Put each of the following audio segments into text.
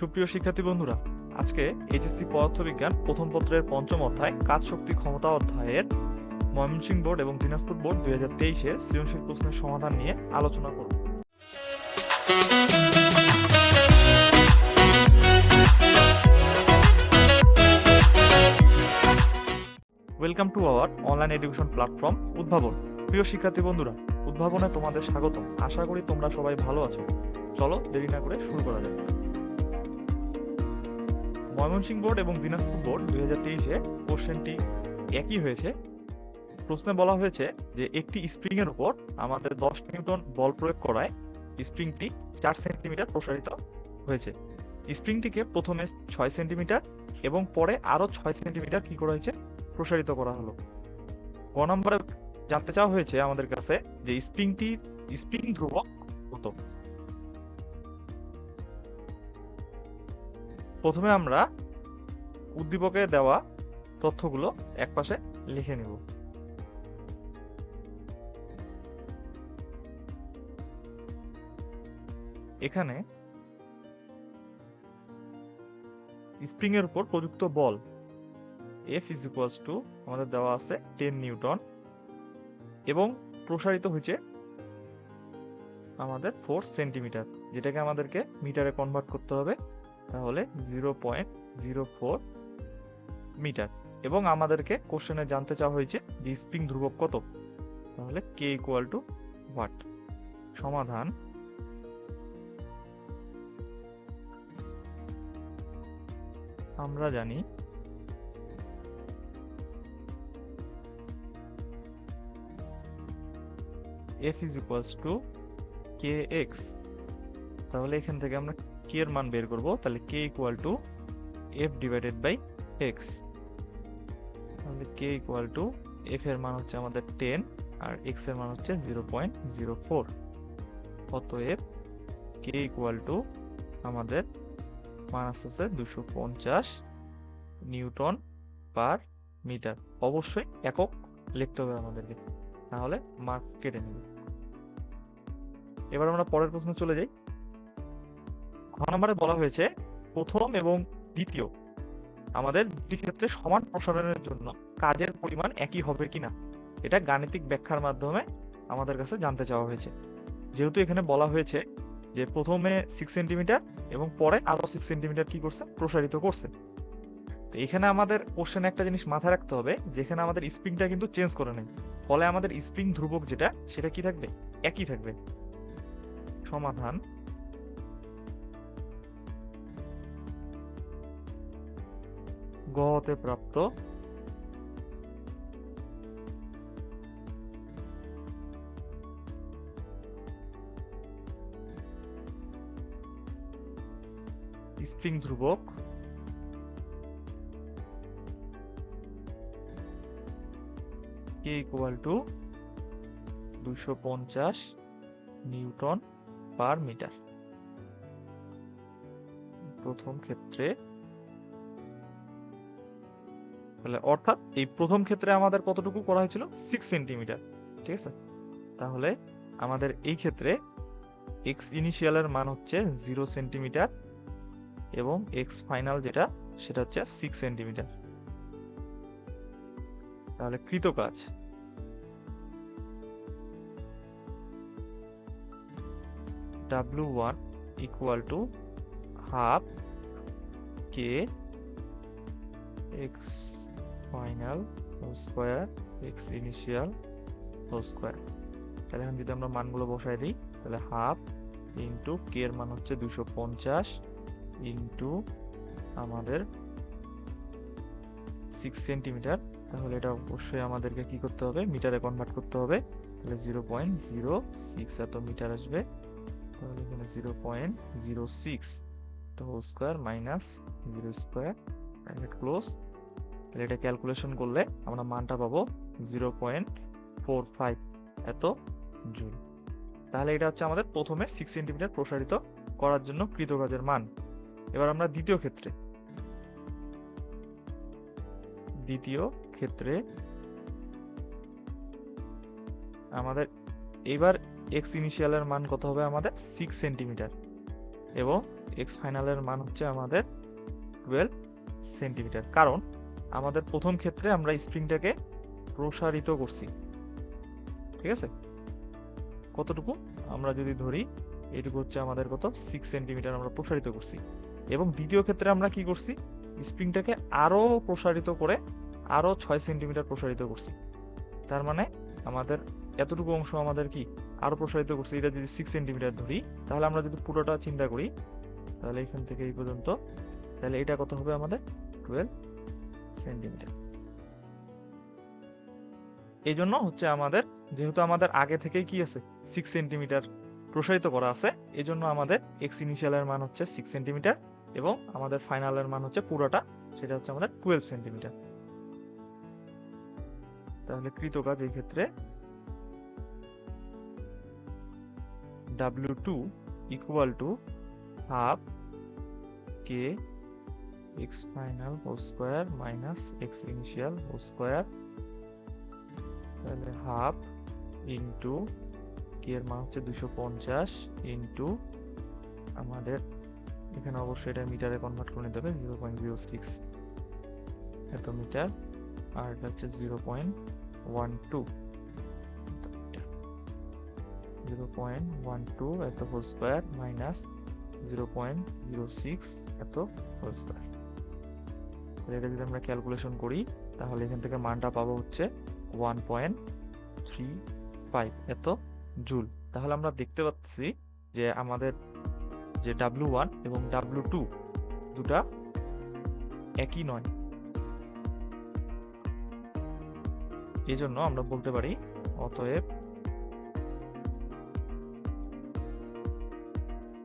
সুপ্রিয় শিক্ষার্থী বন্ধুরা, আজকে এইচএসসি পদার্থবিজ্ঞান প্রথম পত্রের পঞ্চম অধ্যায় কাজ শক্তি ক্ষমতা অধ্যায়ের ময়মনসিংহ বোর্ড এবং দিনাজপুর বোর্ড দুই হাজার তেইশের সৃজনশীল প্রশ্নের সমাধান নিয়ে আলোচনা করব। Welcome to our online education platform উদ্ভাবন প্রিয় শিক্ষার্থী বন্ধুরা, উদ্ভাবনে তোমাদের স্বাগতম। আশা করি তোমরা সবাই ভালো আছো। চলো দেরি না করে শুরু করা যাক। ময়মনসিংহ বোর্ড এবং দিনাজপুর বোর্ড দুই হাজার তেইশে কোশ্চেনটি একই হয়েছে। প্রশ্নে বলা হয়েছে যে একটি স্প্রিং এর উপর আমাদের দশ নিউটন বল প্রয়োগ করায় স্প্রিংটি চার সেন্টিমিটার প্রসারিত হয়েছে। স্প্রিংটিকে প্রথমে ছয় সেন্টিমিটার এবং পরে আরও ছয় সেন্টিমিটার কি করা হয়েছে? প্রসারিত করা হলো। ক নম্বরে জানতে চাওয়া হয়েছে আমাদের কাছে যে স্প্রিংটি স্প্রিং ধ্রুবক কত? প্রথমে আমরা উদ্দীপকে দেওয়া তথ্যগুলো একপাশে লিখে নিব। এখানে স্প্রিং এর উপর প্রযুক্ত বল এফ ইজ ইকুয়ালস টু আমাদের দেওয়া আছে টেন নিউটন এবং প্রসারিত হয়েছে আমাদের ফোর সেন্টিমিটার যেটাকে আমাদেরকে মিটারে কনভার্ট করতে হবে। তাহলে zero point zero four meter এবং আমাদেরকে কোশ্চেনে জানতে চাওয়া হয়েছে যে স্প্রিং ধ্রুবক কত? তাহলে কে ইকুয়াল টু হোয়াট সমাধান। আমরা জানি F is equals to K X তাহলে এখান থেকে আমরা কে এর মান বের করব। তাহলে K equal to F divided by X তাহলে কে ইকুয়াল টু এফ এর মান হচ্ছে আমাদের টেন আর এক্সের মান হচ্ছে জিরো পয়েন্ট জিরো ফোর অতএব কে ইকুয়াল টু আমাদের মান আসতেছে দুশো পঞ্চাশ নিউটন পার মিটার। অবশ্যই একক লিখতে হবে আমাদেরকে। তাহলে মার্ক কেটে নেবে। এবার আমরা পরের প্রশ্নে চলে যাই। খ নম্বরে বলা হয়েছে, প্রথম এবং দ্বিতীয় আমাদের দুটি ক্ষেত্রে সমান প্রসারণের জন্য কাজের পরিমাণ একই হবে কিনা, এটা গাণিতিক ব্যাখ্যার মাধ্যমে আমাদের কাছে জানতে চাওয়া হয়েছে। যেহেতু এখানে বলা হয়েছে যে প্রথমে সিক্স সেন্টিমিটার এবং পরে আরও সিক্স সেন্টিমিটার কি করছে? প্রসারিত করছে। তো এখানে আমাদের কোশ্চেনে একটা জিনিস মাথায় রাখতে হবে, যেখানে আমাদের স্প্রিংটা কিন্তু চেঞ্জ করে নেই। ফলে আমাদের স্প্রিং ধ্রুবক যেটা, সেটা কি থাকবে? একই থাকবে। সমাধান গতে প্রাপ্ত। স্প্রিং ধ্রুবক। কে ইকুয়াল টু দুশো পঞ্চাশ নিউটন পার মিটার। প্রথম ক্ষেত্রে তাহলে অর্থাৎ এই প্রথম ক্ষেত্রে আমাদের কতটুকু করা হয়েছিল? সিক্স সেন্টিমিটার ঠিক আছে? তাহলে আমাদের এই ক্ষেত্রে এক্স ইনিশিয়ালের মান হচ্ছে জিরো সেন্টিমিটার এবং এক্স ফাইনাল যেটা, সেটা হচ্ছে সিক্স সেন্টিমিটার তাহলে কৃত কাজ। W one equal to half K X final whole square X initial whole square তাহলে এখন যদি আমরা মানগুলো বসাই দিই, তাহলে হাফ ইন্টু কে এর মান হচ্ছে দুশো পঞ্চাশ ইন্টু আমাদের সিক্স সেন্টিমিটার তাহলে এটা অবশ্যই আমাদেরকে কি করতে হবে? মিটারে কনভার্ট করতে হবে। তাহলে জিরো পয়েন্ট জিরো সিক্স এত মিটার আসবে। তাহলে এখানে জিরো পয়েন্ট জিরো সিক্স তো whole square minus zero square close তাহলে এটা ক্যালকুলেশন করলে আমরা মানটা পাবো জিরো পয়েন্ট ফোর ফাইভ এত জুল। তাহলে এটা হচ্ছে আমাদের প্রথমে সিক্স সেন্টিমিটার প্রসারিত করার জন্য কৃতকাজের মান। এবার আমরা দ্বিতীয় ক্ষেত্রে দ্বিতীয় ক্ষেত্রে আমাদের এবার এক্স ইনিশিয়ালের মান কত হবে আমাদের সিক্স সেন্টিমিটার এবং এক্স ফাইনালের মান হচ্ছে আমাদের টুয়েলভ সেন্টিমিটার কারণ আমাদের প্রথম ক্ষেত্রে আমরা স্প্রিংটাকে প্রসারিত করছি। ঠিক আছে? কতটুকু? আমরা যদি ধরি, এটুকু হচ্ছে আমাদের কত? সিক্স সেন্টিমিটার আমরা প্রসারিত করছি। এবং দ্বিতীয় ক্ষেত্রে আমরা কি করছি? স্প্রিংটাকে আরও প্রসারিত করে আরও ছয় সেন্টিমিটার প্রসারিত করছি। তার মানে আমাদের এতটুকু অংশ আমাদের কি? আরও প্রসারিত করছি। এটা যদি সিক্স সেন্টিমিটার ধরি, তাহলে আমরা যদি পুরোটা চিন্তা করি, তাহলে এখান থেকে এই পর্যন্ত, তাহলে এটা কত হবে আমাদের? Twelve centimeter. এই জন্য হচ্ছে আমাদের, যেহেতু আমাদের আগে থেকেই কি আছে? সিক্স সেন্টিমিটার প্রসারিত করা আছে এই জন্য আমাদের এক্স ইনিশিয়ালের মান হচ্ছে সিক্স সেন্টিমিটার এবং আমাদের ফাইনালের মান হচ্ছে পুরোটা, সেটা হচ্ছে আমাদের টুয়েলভ সেন্টিমিটার তাহলে কৃতকাজ এই ক্ষেত্রে W two equal to half K X final whole square minus X initial whole square. তাহলে হাফ ইন্টু কে এর মান হচ্ছে দুশো পঞ্চাশ ইন্টু আমাদের এখানে অবশ্যই এটা মিটারে কনভার্ট করে নিতে হবে জিরো পয়েন্ট জিরো সিক্স এত মিটার, আর এটা হচ্ছে zero point one two zero point one two এত whole square minus zero point zero six এত হোল স্কোয়ার। এটা যদি আমরা ক্যালকুলেশন করি, তাহলে এখান থেকে মানটা পাবো হচ্ছে ওয়ান পয়েন্ট থ্রি ফাইভ এত জুল। তাহলে আমরা দেখতে পাচ্ছি যে আমাদের যে ডাব্লু ওয়ান এবং ডাব্লু টু দুটা একই নয়। এই জন্য আমরা বলতে পারি অতএব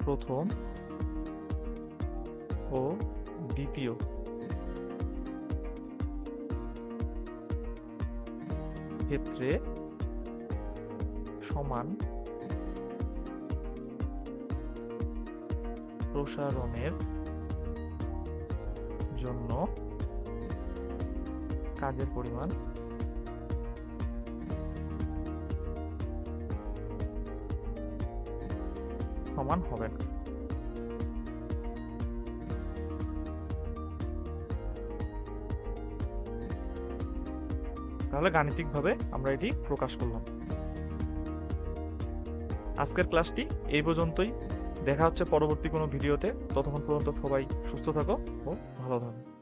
প্রথম ও দ্বিতীয়। ক্ষেত্রে সমান প্রসারণের জন্য কাজের পরিমাণ সমান হবে না। তাহলে গাণিতিকভাবে আমরা এটি প্রকাশ করলাম। আজকের ক্লাসটি এই পর্যন্তই। দেখা হচ্ছে পরবর্তী কোনো ভিডিওতে। ততক্ষণ পর্যন্ত সবাই সুস্থ থাকো ও ভালো থাকো।